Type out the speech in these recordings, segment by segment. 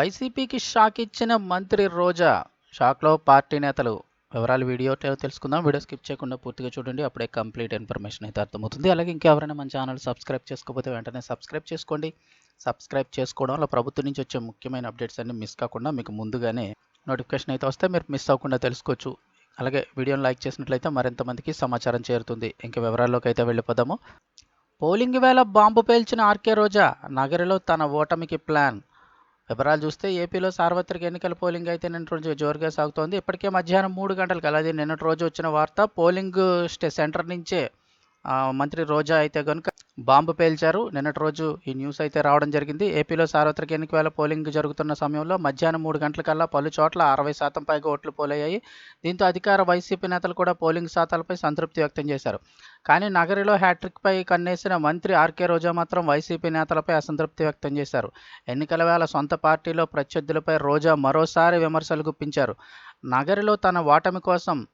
వైసీపీకి షాక్ ఇచ్చిన మంత్రి రోజా షాక్లో పార్టీ నేతలు వివరాలు వీడియో తెలుసుకుందాం. వీడియో స్కిప్ చేయకుండా పూర్తిగా చూడండి. అప్పుడే కంప్లీట్ ఇన్ఫర్మేషన్ అయితే అర్థమవుతుంది. అలాగే ఇంకెవరైనా మన ఛానల్ సబ్స్క్రైబ్ చేసుకోకపోతే వెంటనే సబ్స్క్రైబ్ చేసుకోండి. సబ్స్క్రైబ్ చేసుకోవడం వల్ల ప్రభుత్వం నుంచి వచ్చే ముఖ్యమైన అప్డేట్స్ అన్ని మిస్ కాకుండా మీకు ముందుగానే నోటిఫికేషన్ అయితే వస్తే మీరు మిస్ అవ్వకుండా తెలుసుకోవచ్చు. అలాగే వీడియోని లైక్ చేసినట్లయితే మరింత మందికి సమాచారం చేరుతుంది. ఇంకా వివరాల్లోకి అయితే వెళ్ళిపోదాము. పోలింగ్ వేళ బాంబు పేల్చిన ఆర్కే రోజా నగరిలో తన ఓటమికి ప్లాన్. వివరాలు చూస్తే ఏపీలో సార్వత్రిక ఎన్నికల పోలింగ్ అయితే నిన్నటి రోజు జోరుగా సాగుతోంది. ఇప్పటికే మధ్యాహ్నం మూడు గంటలకు అలాగే నిన్నటి రోజు వచ్చిన వార్త పోలింగ్ స్టే సెంటర్ నుంచే మంత్రి రోజా అయితే కనుక బాంబు పేల్చారు. నిన్నటి రోజు ఈ న్యూస్ అయితే రావడం జరిగింది. ఏపీలో సార్వత్రిక ఎన్నికల పోలింగ్ జరుగుతున్న సమయంలో మధ్యాహ్నం మూడు గంటలకల్లా పలు చోట్ల అరవై శాతం పైగా ఓట్లు పోలయ్యాయి. దీంతో అధికార వైసీపీ నేతలు కూడా పోలింగ్ శాతాలపై సంతృప్తి వ్యక్తం చేశారు. కానీ నగరిలో హ్యాట్రిక్పై కన్నేసిన మంత్రి ఆర్కే రోజా మాత్రం వైసీపీ నేతలపై అసంతృప్తి వ్యక్తం చేశారు. ఎన్నికల వేళ సొంత పార్టీలో ప్రత్యర్థులపై రోజా మరోసారి విమర్శలు గుప్పించారు. నగరిలో తన ఓటమి కోసం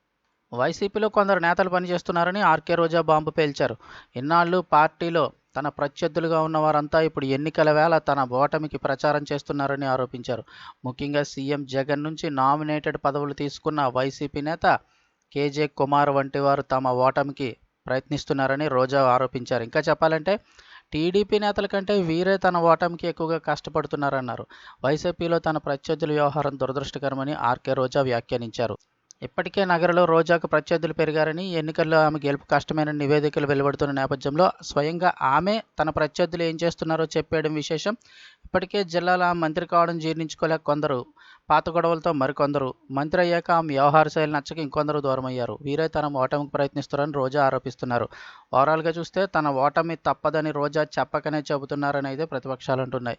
వైసీపీలో కొందరు నేతలు పనిచేస్తున్నారని ఆర్కే రోజా బాంబు పేల్చారు. ఇన్నాళ్ళు పార్టీలో తన ప్రత్యర్థులుగా ఉన్న వారంతా ఇప్పుడు ఎన్నికల వేళ తన ఓటమికి ప్రచారం చేస్తున్నారని ఆరోపించారు. ముఖ్యంగా సీఎం జగన్ నుంచి నామినేటెడ్ పదవులు తీసుకున్న వైసీపీ నేత కేజే కుమార్ వంటి వారు తమ ఓటమికి ప్రయత్నిస్తున్నారని రోజా ఆరోపించారు. ఇంకా చెప్పాలంటే టీడీపీ నేతల కంటే వీరే తన ఓటమికి ఎక్కువగా కష్టపడుతున్నారన్నారు. వైసీపీలో తన ప్రత్యర్థుల వ్యవహారం దురదృష్టకరమని ఆర్కే రోజా వ్యాఖ్యానించారు. ఇప్పటికే నగరంలో రోజాకు ప్రత్యర్థులు పెరిగారని ఎన్నికల్లో ఆమె గెలుపు కష్టమైన నివేదికలు వెలువడుతున్న నేపథ్యంలో స్వయంగా ఆమె తన ప్రత్యర్థులు ఏం చేస్తున్నారో చెప్పేయడం విశేషం. ఇప్పటికే జిల్లాలో ఆమె మంత్రి కావడం జీర్ణించుకోలేక కొందరు పాత గొడవలతో మరికొందరు మంత్రి అయ్యాక ఆమె వ్యవహార శైలి నచ్చక ఇంకొందరు దూరమయ్యారు. వీరే తన ఓటమికి ప్రయత్నిస్తున్నారని రోజా ఆరోపిస్తున్నారు. ఓవరాల్గా చూస్తే తన ఓటమి తప్పదని రోజా చెప్పకనే చెబుతున్నారని అయితే ప్రతిపక్షాలు అంటున్నాయి.